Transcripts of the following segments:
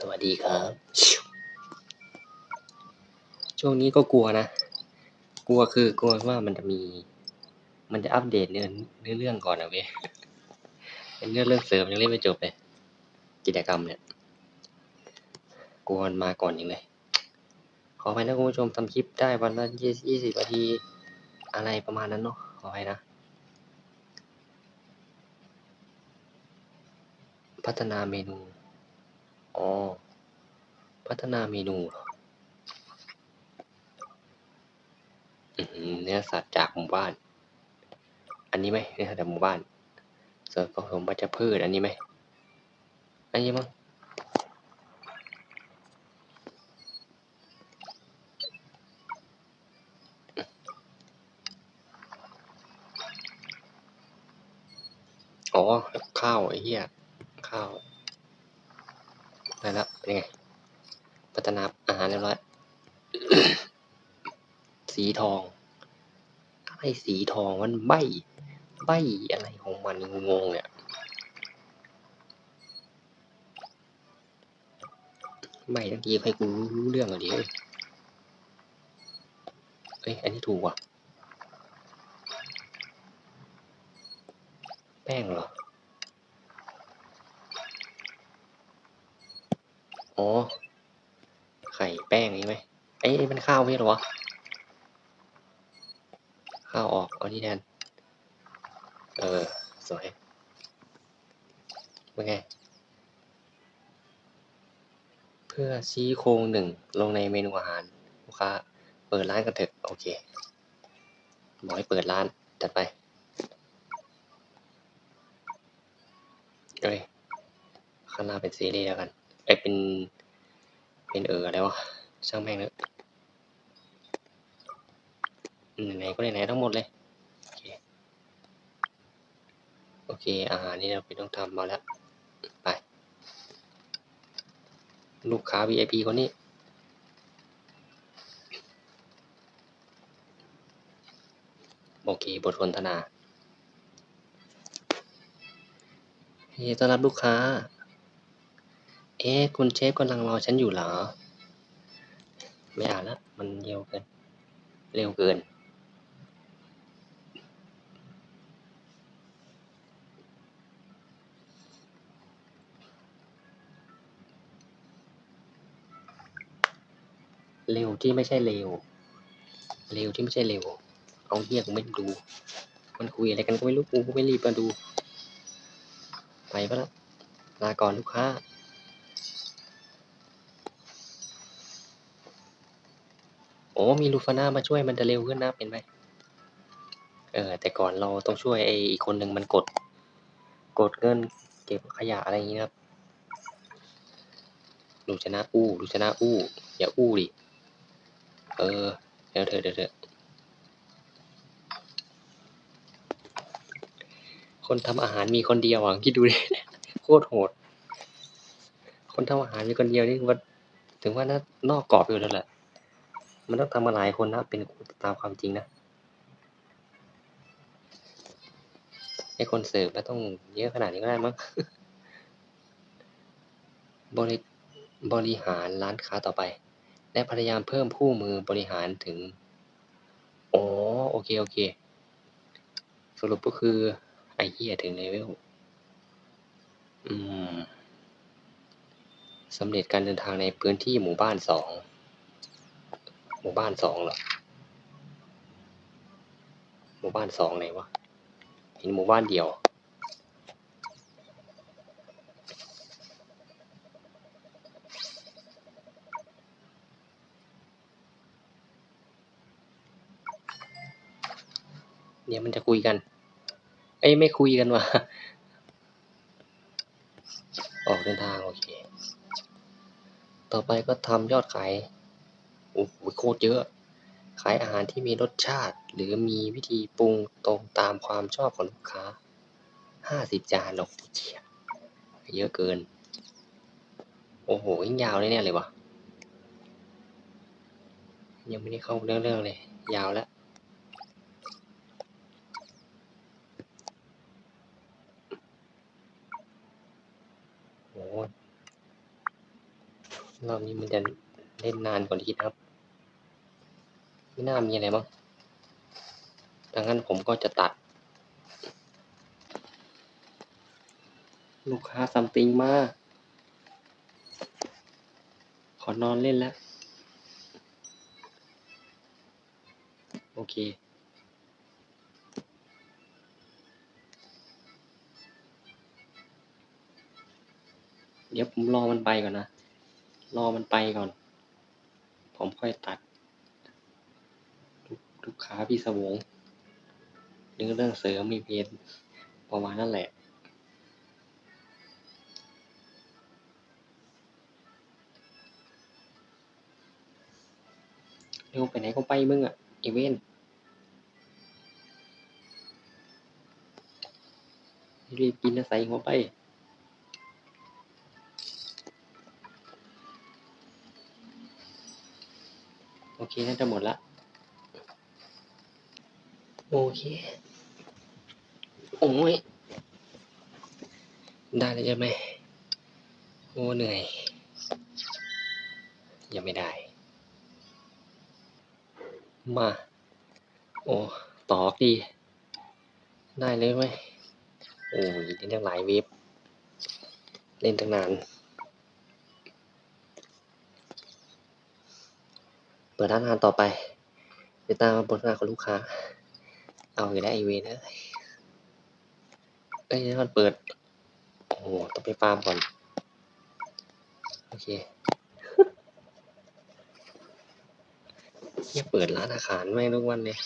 สวัสดีครับ ช่วงนี้ก็กลัวนะ กลัวคือกลัวว่ามันจะมี มันจะอัปเดตเนื้อเนื้อเรื่องก่อนนะเว้ยเป็นเนื้อเรื่องเสริมยังเล่นไม่จบเลย กิจกรรมเนี่ย กลัวมันมาก่อนอย่างเลย ขออภัยนะคุณผู้ชมทำคลิปได้วันละยี่สิบนาทีอะไรประมาณนั้นเนาะ ขออภัยนะพัฒนาเมนู อ๋อ พัฒนาเมนูเหรอเนื้อสัตว์จากหมู่บ้าน อันนี้ไหมเนื้อสัตว์จากหมู่บ้าน ส่วนผสมวัชพืชอันนี้ไหม อันนี้มั้งอ๋อ ข้าวไอ้เหี้ย ข้าว ได้แล้วเป็นไง พัฒนาอาหารเรียบร้อยสีทองอะไรสีทองมันใบใบอะไรของมันงงเนี่ยใบทั้งทีให้กูรู้เรื่องอะดิเฮ้ยเอ้ยอันนี้ถูกว่ะ แป้งเหรอ อ๋อ ไข่แป้งนี่ไหมไอ้ยมันข้าวไม่หรอวะ ข้าวออกเอานี่แทน เออ สวยเป็นไง เพื่อชี้โครงหนึ่งลงในเมนูอาหารลูกค้า เปิดร้านกันเถอะ โอเคบอกให้เปิดร้าน จัดไปเอ้ยข้างหน้าเป็นซีรีส์แล้วกัน เอ้เป็น เป็นเอออะไรวะช่างแม่งเถอะไหนก็ไหนๆทั้งหมดเลยโอเคโอเค อาหารนี่เราไปต้องทำมาแล้ว ไป ลูกค้า VIP คนนี้ โอเค บทสนทนาเฮ้ต้อนรับลูกค้า เอ๊ะคุณเชฟกำลังรอฉันอยู่เหรอ ไม่อ่านแล้วมันเร็วเกิน เร็วเกิน เร็วที่ไม่ใช่เร็ว เร็วที่ไม่ใช่เร็ว เอาเหี้ยกูไม่ดู มันคุยอะไรกันก็ไม่รู้กูก็ไม่รีบมาดู ไปปะละลาก่อนลูกค้า โอ้มีลูฟาน่ามาช่วยมันจะเร็วขึ้นนะเป็นไหมเออแต่ก่อนเราต้องช่วยไอ้อีกคนหนึ่งมันกด กดเงินเก็บขยะอะไรอย่างนี้ครับดูชนะอู้ดูชนะอู้ อย่าอู้ดิเออเดี๋ยวเถอเดี๋ยวเถอคนทำอาหารมีคนเดียวอะคิดดูดิโคตรโหด คนทำอาหารมีคนเดียวนี่ว่าถึงว่านะนอกกรอบอยู่แล้วแหละ มันต้องทำมาหลายคนนะ เป็นตามความจริงนะไอ้คนเสิร์ฟไม่ต้องเยอะขนาดนี้ก็ได้มั้งบริบริหารร้านค้าต่อไป และพยายามเพิ่มผู้มือบริหารถึงอ๋อโอเค โอเค สรุปก็คือ ไอเหี้ยถึงเลเวลอืมสำเร็จการเดินทางในพื้นที่หมู่บ้านสอง หมู่บ้านสองเหรอหมู่บ้านสองไหนวะเห็นหมู่บ้านเดียวเดี๋ยวมันจะคุยกัน เอ้ยไม่คุยกันว่ะ ออกเดินทาง โอเค ต่อไปก็ทำยอดขาย โอ้โหโคตรเยอะ ขายอาหารที่มีรสชาติ หรือมีวิธีปรุงตรงตามความชอบของลูกค้าห้าสิบจานหรอกเชี่ยเยอะเกิน โอ้โหยิ่งยาวเลยเนี่ยเลยวะยังไม่ได้เข้าเรื่องเรื่องเลย ยาวแล้วโอ้รอบนี้มันจะเล่นนานกว่าที่คิดครับ ไม่น่ามีอะไรมั้งดังนั้นผมก็จะตัด ลูกค้าซัมติงมา ขอนอนเล่นแล้ว โอเคเดี๋ยวผมรอมันไปก่อนนะ รอมันไปก่อน ผมค่อยตัด ลูกค้าพี่สวงเรื่องเรื่องเสริมมีเพจประมาณนั่นแหละเร็วไปไหนก็ไปมึงอะไอเวนรีบกินนะใส่หัวไปโอเคน่าจะหมดละ โอเค โอ้ย ได้แล้วใช่ไหมโอ้เหนื่อย ยังไม่ได้ มา โอ้ต่อดี ได้เลยไหมโอ้ยเล่นตั้งหลายเว็บ เล่นตั้งนาน เปิดร้านอาหารต่อไปติดตามบทงานของลูกค้า เอาอยู่ได้ไอเวนเอ้ยเอ้ยมันเปิด โอ้โหต้องไปฟาร์มก่อน โอเคเนี่ยเปิดร้านอาหารไม่ทุกวันเลย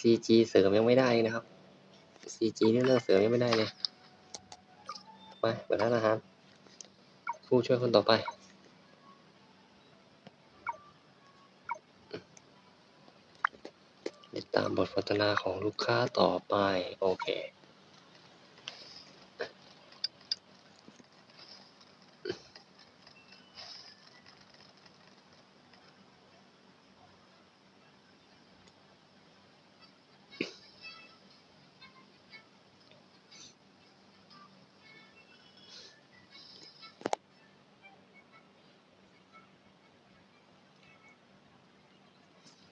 CG เสริมยังไม่ได้นะครับ CG เรื่องเสริมยังไม่ได้เลย ไปเปิดร้านอาหารผู้ช่วยคนต่อไป ติดตามบทสนทนาของลูกค้าต่อไป โอเค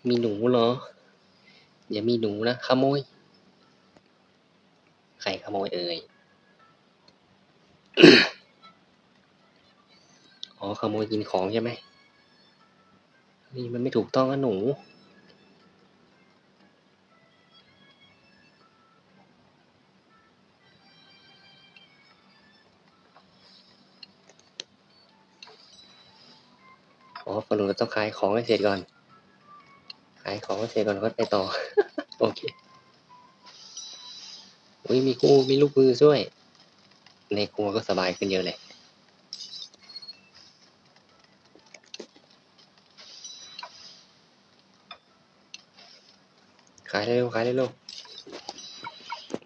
มีหนูเหรอ อย่ามีหนูนะขโมย ใครขโมยเอ่ย อ๋อขโมยกินของใช่ไหม นี่มันไม่ถูกต้องนะหนูอ๋อฝรั่งเราต้องขายของให้เสร็จก่อน ขายของเสร็จก่อนก็ไปต่อ โอเคอุ้ยมีคู่มีลูกมือช่วย ในครัวก็สบายขึ้นเยอะเลยขายเร็วขายเร็ว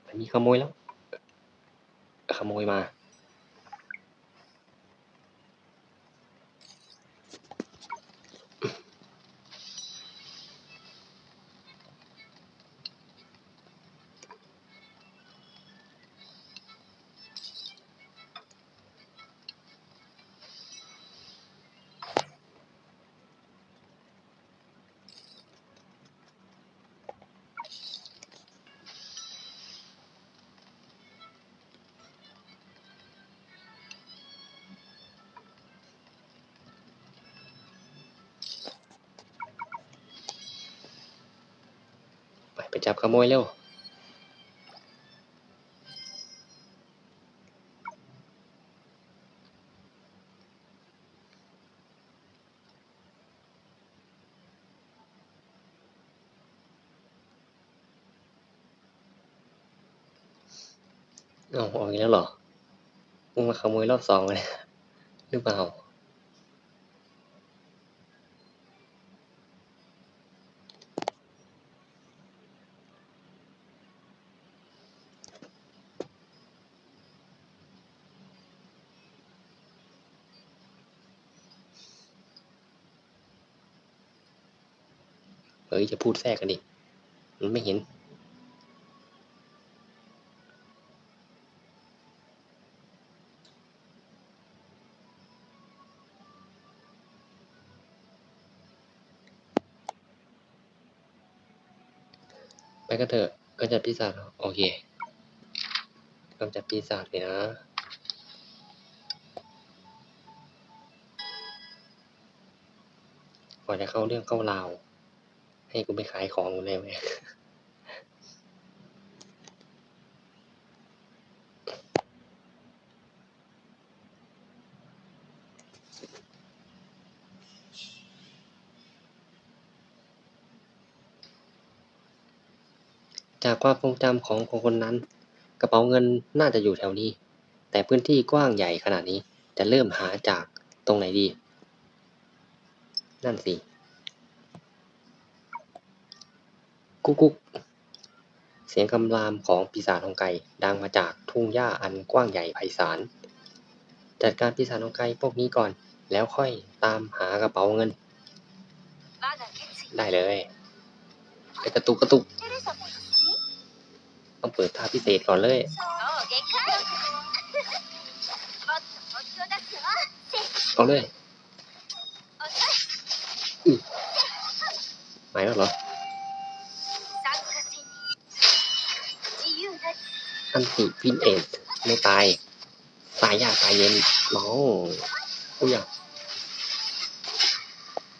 มันมีขโมยแล้ว ขโมยมา ไปจับขโมยเร็วเอาออกอีกแล้วเหรอมึงมาขโมยรอบสองเลยหรือเปล่า ฮ้ยจะพูดแทรกกันดิ มันไม่เห็น ไปก็เถอะก็จัดปีศาจโอเคกำจัดปีศาจเลยนะก่อนจะเข้าเรื่องเข้าราว ให้กูไปขายของกูเลยไหมจากความทรงจำของคนคนนั้น กระเป๋าเงินน่าจะอยู่แถวนี้ แต่พื้นที่กว้างใหญ่ขนาดนี้จะเริ่มหาจากตรงไหนดี นั่นสิ กุ๊กกุ๊กเสียงคำรามของปีศาจองไก่ดังมาจากทุ่งหญ้าอันกว้างใหญ่ไพศาล จัดการปีศาจองไก่พวกนี้ก่อน แล้วค่อยตามหากระเป๋าเงิน ได้เลยไปกระตุกกระตุก ต้องเปิดท่าพิเศษก่อนเลยเอาเลยหมายแล้เหรอ ท่านคืพินเอสไม่ตาย ตายยากตายเย็นน้องอุ้ย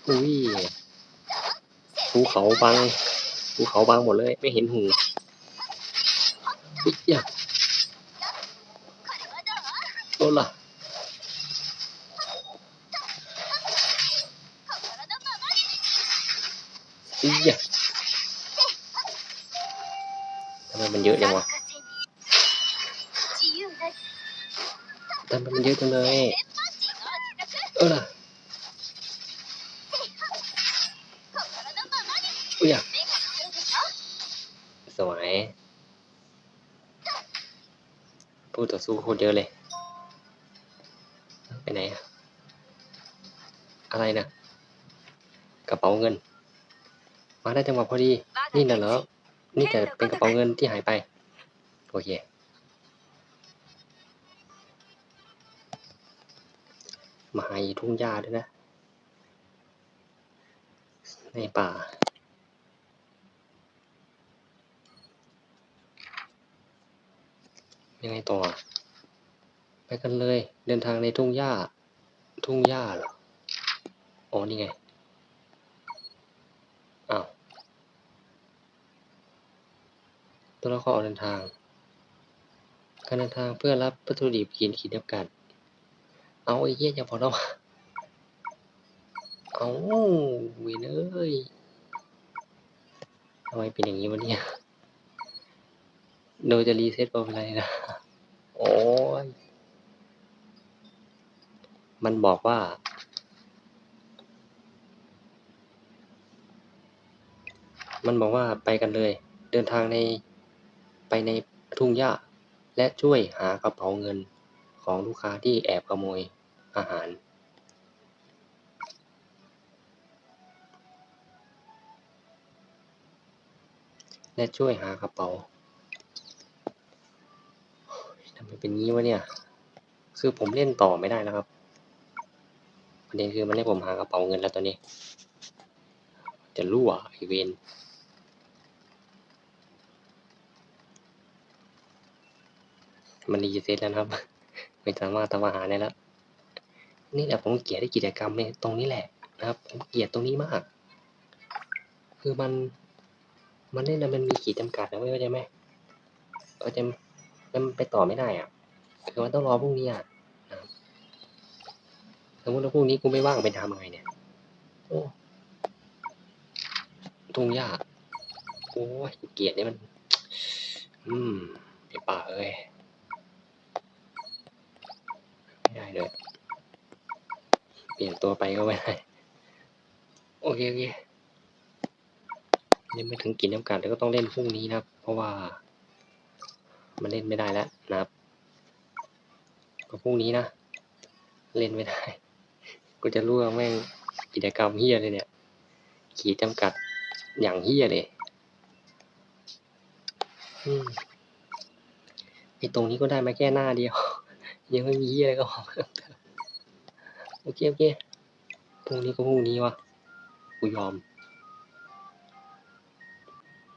อุ้ยภูเขาบังภูเขาบังหมดเลย ไม่เห็นหูอุ้ยยโดนละอุ้ยทำไมมันเยอะจังวะ ทำไมมันเยอะจังเลยเออล่ะอุ้ยอะสวยพูดต่อสู้โคตรเยอะเลย ไปไหนอะอะไรนะกระเป๋าเงิน มาได้จังหวะพอดี นี่น่ะเหรอ นี่แต่เป็นกระเป๋าเงินที่หายไป โอเค มาอีทุ่งหญ้าด้วยนะ ในป่า ยังไงต่อ ไปกันเลย เดินทางในทุ่งหญ้า ทุ่งหญ้าเหรอ อ๋อ นี่ไง อ้าว ตัวละครออกเดินทาง การเดินทางเพื่อรับวัตถุดิบกินขีดจำกัด เอาไอ้เหี้ยอย่าบอกนะว่าเอาเวยนเอ้ยทำไมเป็นอย่างนี้วะเนี่ยโดยจะรีเซ็ตก็เป็นไรนะ โอ้ย มันบอกว่า มันบอกว่าไปกันเลย เดินทางในไปในทุ่งหญ้า และช่วยหากระเป๋าเงินของลูกค้าที่แอบขโมย อาหาร และช่วยหากระเป๋าทำไมเป็นงี้วะเนี่ย คือผมเล่นต่อไม่ได้แล้วครับประเด็นคือมันให้ผมหากระเป๋าเงินแล้วตอนนี้ จะรั่วไอเวนมันรีเซ็ตแล้วครับ ไม่สามารถทำอาหารได้แล้ว นี่แหละผมเกลียดที่กิจกรรมเนี่ยตรงนี้แหละนะครับ ผมเกลียดตรงนี้มาก คือมัน มันเล่นแล้วมันมีขีดจำกัดนะไม่เข้าใจไหมเข้าใจไหมมันไปต่อไม่ได้อะคือมันต้องรอพรุ่งนี้อะนะครับสมมติว่าพรุ่งนี้กูไม่ว่างไปทำไงเนี่ย โอ้ทุ่งหญ้าโอ้ยเกลียดเนี่ยมัน อืมไอป่าเอ้ยไม่ได้เลย เปลี่ยนตัวไปก็ไม่ได้ โอเคโอเคยังไม่ถึงกินน้ำกัดแล้วก็ต้องเล่นพรุ่งนี้นะครับ เพราะว่า มันเล่นไม่ได้แล้วนะครับ ก็พรุ่งนี้นะ เล่นไม่ได้ กูจะรู้ว่าแม่งกิจกรรมเฮียเลยเนี่ย ขีดจำกัดอย่างเฮียเลยไอตรงนี้ก็ได้มาแค่หน้าเดียว ยังไม่มีเฮียอะไรก็บอเพิ่มเติม โอเค โอเคพรุ่งนี้ก็พรุ่งนี้วะกูยอม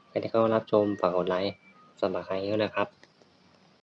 ใครที่เข้ารับชมฝากกดไลค์สำหรับใครเยอะนะครับ